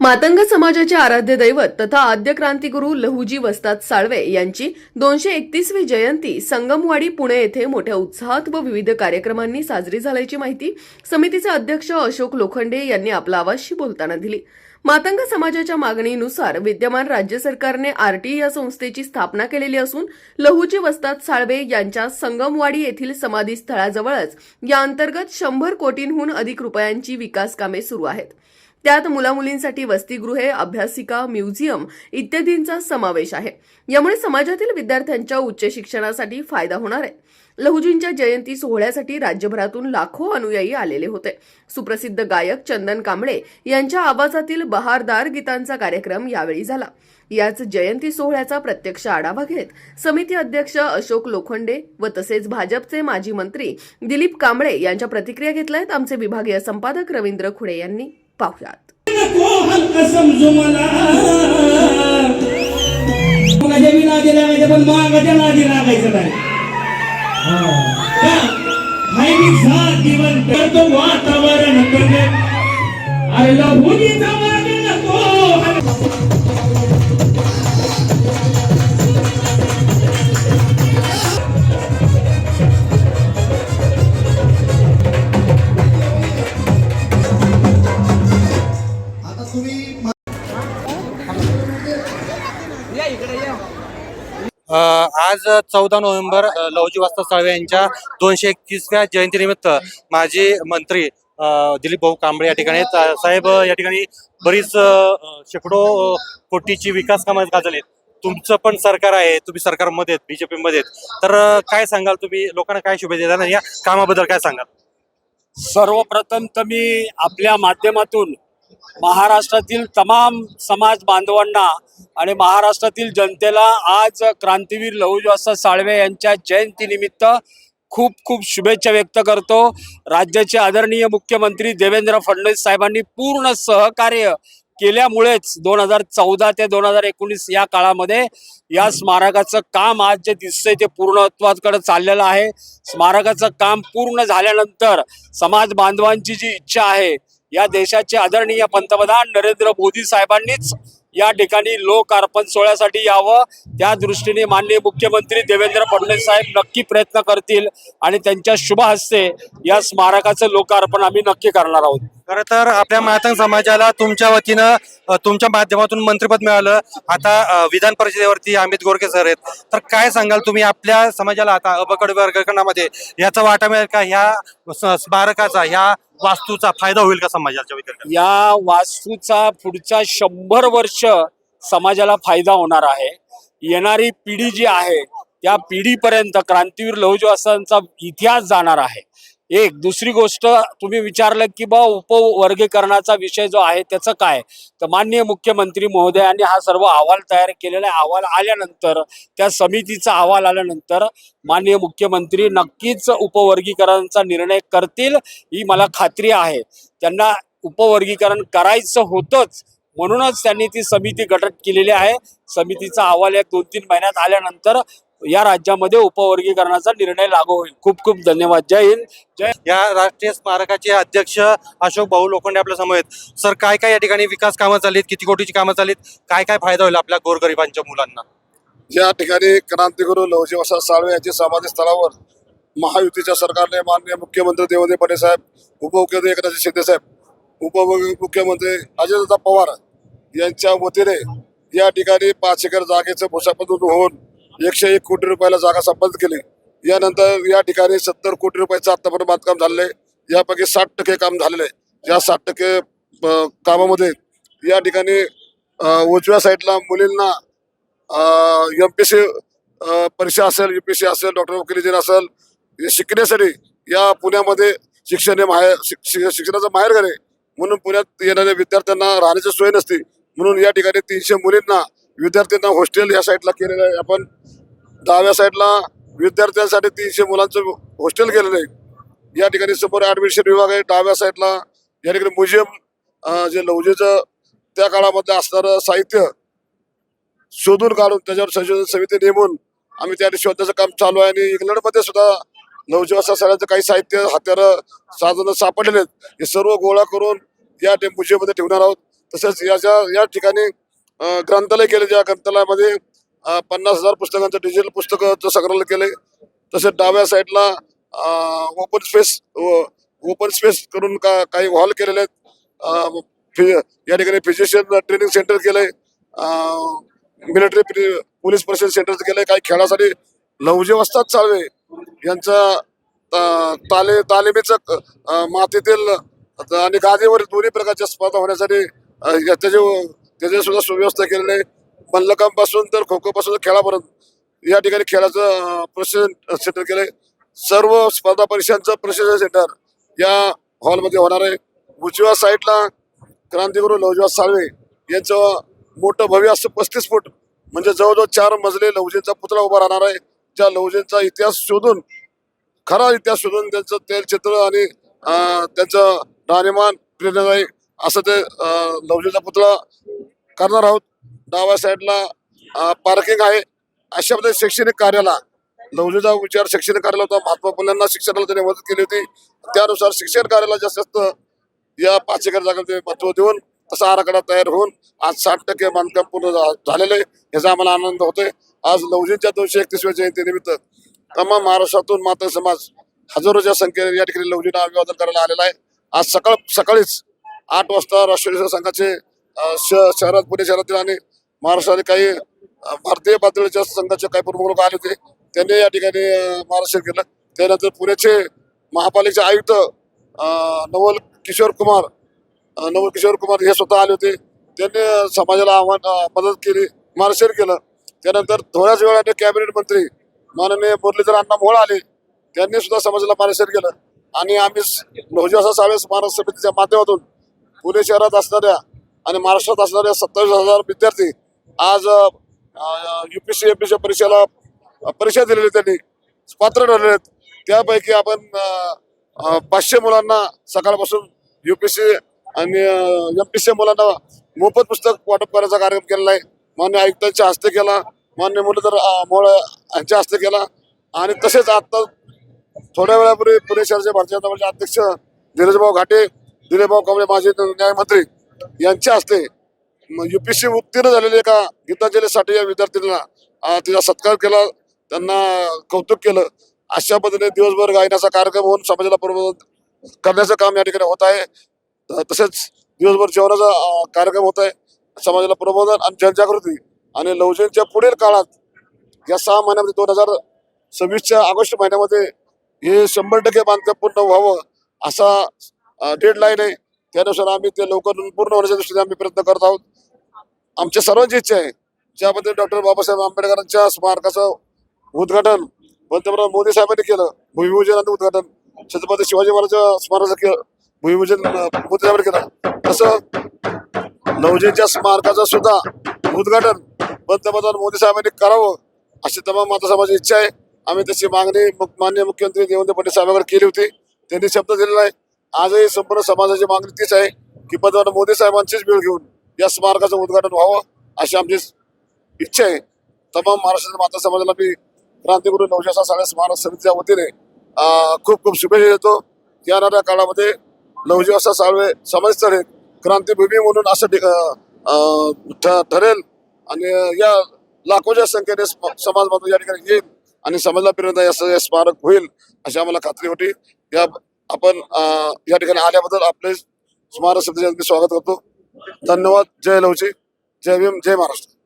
मातंग समाजाचे आराध्य दैवत तथा आद्य क्रांतिगुरू लहुजी वस्ताद साळवे यांची दोनशे एकतीसवी जयंती संगमवाडी पुणे येथे मोठ्या उत्साहात व विविध कार्यक्रमांनी साजरी झाल्याची माहिती समितीचे अध्यक्ष अशोक लोखंडे यांनी आपला आवाजशी बोलताना दिली. मातंग समाजाच्या मागणीनुसार विद्यमान राज्य सरकारने आरटी या संस्थेची स्थापना केलेली असून लहुजी वस्ताद साळवे यांच्या संगमवाडी येथील समाधी स्थळाजवळच या अंतर्गत शंभर कोटींहून अधिक रुपयांची विकास कामे सुरू आहेत. त्यात मुलामुलींसाठी वसतिगृहे अभ्यासिका म्युझियम इत्यादींचा समावेश आहे. यामुळे समाजातील विद्यार्थ्यांच्या उच्च शिक्षणासाठी फायदा होणार आहे. लहुजींच्या जयंती सोहळ्यासाठी राज्यभरातून लाखो अनुयायी आलेले होते. सुप्रसिद्ध गायक चंदन कांबळे यांच्या आवाजातील बहारदार गीतांचा कार्यक्रम यावेळी झाला. याच जयंती सोहळ्याचा प्रत्यक्ष आढावा घेत समिती अध्यक्ष अशोक लोखंडे व तसेच भाजपचे माजी मंत्री दिलीप कांबळे यांच्या प्रतिक्रिया घेतल्या आहेत आमचे विभागीय संपादक रवींद्र खुडे यांनी. पाहुयात. समजू मला नादी लागायचं पण मागाच्या नादी लागायचं नाही का? हाय मी जातीवर करतो वातावरण करणे अरे लहुनीचा माग आज चौदा नोव्हेंबर लवजी वास्ता साळवे यांच्या दोनशे एकतीसव्या जयंतीनिमित्त माजी मंत्री दिलीप भाऊ कांबळे या ठिकाणी साहेब या ठिकाणी बरीच शेकडो कोटीची विकास कामं गाजलेत. तुमचं पण सरकार आहे तुम्ही सरकारमध्ये आहेत बीजेपी मध्ये आहेत. तर काय सांगाल तुम्ही? लोकांना काय शुभेच्छा देणार या कामाबद्दल काय सांगाल? सर्वप्रथम तर मी आपल्या माध्यमातून महाराष्ट्रातील तमाम समाज बांधवांना आणि महाराष्ट्रातील जनतेला आज क्रांतीवीर लहुजवासा साळवे यांच्या जयंतीनिमित्त खूप खूप शुभेच्छा व्यक्त करतो. राज्याचे आदरणीय मुख्यमंत्री देवेंद्र फडणवीस साहेबांनी पूर्ण सहकार्य केल्यामुळेच दोन हजार चौदा ते दोन हजार एकोणीस या काळामध्ये या स्मारकाचं काम आज जे दिसतंय ते पूर्णत्वाकडे चाललेलं आहे. स्मारकाचं काम पूर्ण झाल्यानंतर समाज बांधवांची जी इच्छा आहे या देशाचे आदरणीय पंतप्रधान नरेंद्र मोदी साहेबांनीच या ठिकाणी लोक अर्पण सोहळ्यासाठी यावं. त्या दृष्टीने माननीय मुख्यमंत्री देवेंद्र फडणवीस साहेब नक्की प्रयत्न करतील आणि त्यांच्या शुभ हस्ते या स्मारकाचं लोकार्पण आम्ही नक्की करणार आहोत. खरं तर आपल्या मातंग समाजाला तुमच्या वतीनं तुमच्या माध्यमातून मंत्रिपद मिळालं. आता विधान परिषदेवरती अमित गोरके सर आहेत. तर काय सांगाल तुम्ही आपल्या समाजाला आता अबकड वर्गीकरणामध्ये याचा वाटा मिळेल का? ह्या स्मारकाचा ह्या वास्तूचा फायदा होईल का समाजाच्या विद्यार्थ्यांना? या वास्तूचा पुढच्या शंभर वर्ष समाजाला फायदा होणार आहे. येणारी पिढी जी आहे त्या पिढीपर्यंत क्रांतीवीर लहुजीवासांचा इतिहास जाणार आहे. एक दुसरी गोष्ट तुम्ही विचारलं की बा उपवर्गीकरणाचा विषय जो आहे त्याचं काय? तर माननीय मुख्यमंत्री महोदयांनी हा सर्व अहवाल तयार केलेला आहे. अहवाल आल्यानंतर त्या समितीचा अहवाल आल्यानंतर माननीय मुख्यमंत्री नक्कीच उपवर्गीकरणाचा निर्णय करतील ही मला खात्री आहे. त्यांना उपवर्गीकरण करायचं होतंच म्हणूनच त्यांनी ती समिती गठित केलेली आहे. समितीचा अहवाल या दोन तीन महिन्यात आल्यानंतर या राज्यामध्ये उपवर्गीकरणाचा निर्णय लागू होईल. खूप खूप धन्यवाद. जय हिंद. जय या राष्ट्रीय स्मारकाचे अध्यक्ष अशोक भाऊ लोखंडे आपल्यासमोर आहेत. सर काय काय या ठिकाणी विकास कामं चाललीत? किती कोटीची कामं चाललीत? काय काय फायदा होईल आपल्या गोरगरिबांच्या मुलांना? या ठिकाणी क्रांतिगुरू लवजी वसंत साळवे यांच्या समाधी स्थळावर महायुतीच्या सरकारने माननीय मुख्यमंत्री देवेंद्र फडणवीस साहेब उपमुख्यमंत्री एकनाथ शिंदे साहेब उपमुख्यमंत्री अजितदादा पवार यांच्या वतीने या ठिकाणी पाच एकर जागेचं भूषापन होऊन एकशे एक कोटी रुपयाला जागा संपादित केली. यानंतर या ठिकाणी सत्तर कोटी रुपयाचं आतापर्यंत बांधकाम झालेलं आहे. यापैकी साठ टक्के काम झालेलं आहे. या साठ टक्के कामामध्ये या ठिकाणी उजव्या साईडला मुलींना एम पी सी परीक्षा असेल यू पी सी असेल डॉक्टर वकिली असेल हे शिकण्यासाठी या पुण्यामध्ये शिक्षण हे माहेर शिक- शिक्षणाचं माहेर आहे. म्हणून पुण्यात येणाऱ्या विद्यार्थ्यांना राहण्याची सोय नसते. म्हणून या ठिकाणी तीनशे मुलींना विद्यार्थ्यांना हॉस्टेल या साईडला केलेलं आहे. आपण डाव्या साईडला विद्यार्थ्यांसाठी तीनशे मुलांचं हॉस्टेल केलेलं आहे. या ठिकाणी समोर ॲडमिशन विभाग आहे. डाव्या साईडला या ठिकाणी म्युझियम जे लवजेचं त्या काळामध्ये असणारं साहित्य शोधून काढून त्याच्यावर संशोधन समिती नेमून आम्ही त्या शोधण्याचं काम चालू आहे. आणि इंग्लंडमध्ये सुद्धा नवजीवासा सगळ्याचं काही साहित्य हत्यारं साधनं सापडलेले आहेत. हे सर्व गोळा करून या म्युझियममध्ये ठेवणार आहोत. तसेच याच्या या ठिकाणी ग्रंथालय केले ज्या ग्रंथालयामध्ये पन्नास हजार पुस्तकांचं डिजिटल पुस्तकाचं संग्रहालय केले तसेच डाव्या साईडला ओपन स्पेस ओपन स्पेस करून का काही हॉल केलेले आहेत. या ठिकाणी फिजिशियन ट्रेनिंग सेंटर केलंय. मिलिटरी पोलीस प्रशिक्षण सेंटर केलंय. काही खेळासाठी लवजे वस्ताद चालवे. यांचा ताले तालिमीचं मातीतील आणि गादीवर दोन्ही प्रकारच्या स्पर्धा होण्यासाठी त्याचे त्याची सुद्धा सुव्यवस्था केलेली आहे मल्लकांपासून तर खो खो पासून खेळापर्यंत. या ठिकाणी खेळाचं प्रशिक्षण सेंटर केलंय. सर्व स्पर्धा परीक्षांचं प्रशिक्षण सेंटर या हॉलमध्ये होणार आहे. उजव्या साईडला क्रांतिगुरु लवजीवा साळवे यांचं मोठं भव्य असं पस्तीस फूट म्हणजे जवळजवळ चार मजले लवजींचा पुतळा उभा राहणार आहे. त्या लवजींचा इतिहास शोधून खरा इतिहास शोधून त्यांचं तेलचित्र आणि त्यांचं राहणीमान प्रेरणादायी असं ते अं, लवजीचा पुतळा करणार आहोत. डाव्या साईडला पार्किंग आहे. अशा पद्धतीने शैक्षणिक कार्याला लवजीचा विचार शैक्षणिक कार्याला होता. महात्मा फुलेंना शिक्षणाला त्यांनी मदत केली होती. त्यानुसार शिक्षण कार्याला जास्त जास्त या पाच एकर जागा महत्त्व देऊन तसा आराखडा तयार होऊन आज साठ टक्के बांधकाम पूर्ण झा- झालेलं आहे. ह्याचा आम्हाला आनंद होतोय. आज लवजींच्या दोनशे एकतीसव्या जयंतीनिमित्त तमाम महाराष्ट्रातून माता समाज हजारोच्या संख्येने या ठिकाणी लवजींना अभिवादन करायला आलेला आहे. आज सकाळ सकाळीच आठ वाजता राष्ट्रीय संघाचे श- शहरात पुणे शहरातील आणि महाराष्ट्रातील काही भारतीय पातळीच्या संघाचे काही प्रमुख लोक आले होते. त्यांनी या ठिकाणी महाराष्ट्र केलं. त्यानंतर पुण्याचे महापालिकेचे आयुक्त नवल किशोर कुमार नवल किशोर कुमार हे स्वतः आले होते. त्यांनी समाजाला आव्हान मदत केली मार्गदर्शन केलं. त्यानंतर थोड्याच वेळाने कॅबिनेट मंत्री माननीय मुरलीधर अण्णा मोहोळ आले. त्यांनी सुद्धा समाजाला मार्गदर्शन केलं. आणि आम्ही नवजीवासा साळवे स्मारक समितीच्या माध्यमातून पुणे शहरात असणाऱ्या आणि महाराष्ट्रात असणाऱ्या सत्तावीस हजार विद्यार्थी आज युपीसी एमपीसी परीक्षेला परीक्षा दिलेली त्यांनी. पात्र ठरले आहेत. त्यापैकी आपण पाचशे मुलांना सकाळपासून युपीसी आणि एमपीसी मुलांना मोफत पुस्तक वाटप करायचा कार्यक्रम केलेला आहे. मान्य आयुक्तांच्या हस्ते केला. मान्य मुलं तर यांच्या हस्ते केला. आणि तसेच आता थोड्या वेळापूर्वी पुणे शहराचे भारतीय जनता पक्षाचे अध्यक्ष धीरजभाऊ घाटे दिलीपभाऊ कांबळे माजी न्यायमंत्री यांच्या हस्ते युपीसी उत्तीर्ण झालेले एका गीतांजलीसाठी या विद्यार्थ्यांना तिचा सत्कार केला त्यांना कौतुक केलं. अशा पद्धतीने दिवसभर गायनाचा कार्यक्रम होऊन समाजाला प्रबोधन करण्याचं काम या ठिकाणी होत आहे. तसेच दिवसभर जेवणाचा कार्यक्रम होत आहे. समाजाला प्रबोधन आणि जनजागृती आणि लवजेंच्या पुढील काळात या सहा महिन्यामध्ये दोन हजार सव्वीसच्या ऑगस्ट महिन्यामध्ये हे शंभर टक्के बांधकाम पूर्ण व्हावं असा डेड लाईन आहे. त्यानुसार आम्ही ते लवकर पूर्ण होण्याच्या दृष्टीने आम्ही प्रयत्न करत आहोत. आमच्या सर्वांची इच्छा आहे. ज्यामध्ये डॉक्टर बाबासाहेब आंबेडकरांच्या स्मारकाचं उद्घाटन पंतप्रधान मोदी साहेबांनी केलं भूमिपूजनाचं आणि उद्घाटन. छत्रपती शिवाजी महाराजांच्या स्मारकाचं केलं भूमिपूजन मोदी साहेबांनी केलं. तसं लवजीच्या स्मारकाचं सुद्धा उद्घाटन पंतप्रधान मोदी साहेबांनी करावं अशी तमाम माता समाजाची इच्छा आहे. आम्ही तशी मागणी मुख- मुख्यमंत्री देवेंद्र फडणवीस साहेबांकडे केली होती. त्यांनी शब्द दिलेला आहे. आजही संपूर्ण समाजाची मागणी तीच आहे की पंतप्रधान मोदी साहेबांचीच वेळ घेऊन या स्मारकाचं उद्घाटन व्हावं अशी आमची इच्छा आहे. तमाम महाराष्ट्रातील माता समाजाला मी क्रांतिगुरु नवशासा साडे स्मारक समितीच्या वतीने खूप खूप शुभेच्छा देतो. येणाऱ्या काळामध्ये नवजीवासा साळवे समाजस्थळे क्रांतीभूमी म्हणून असं ठरेल आणि या लाखोच्या संख्येने समाज बांधव या ठिकाणी येईल आणि समाजाला प्रेरणा या स्मारक होईल अशी आम्हाला खात्री होती. या आपण या ठिकाणी आल्याबद्दल आपले स्मारक शब्द स्वागत करतो. धन्यवाद. जय लवची. जय भीम. जय महाराष्ट्र.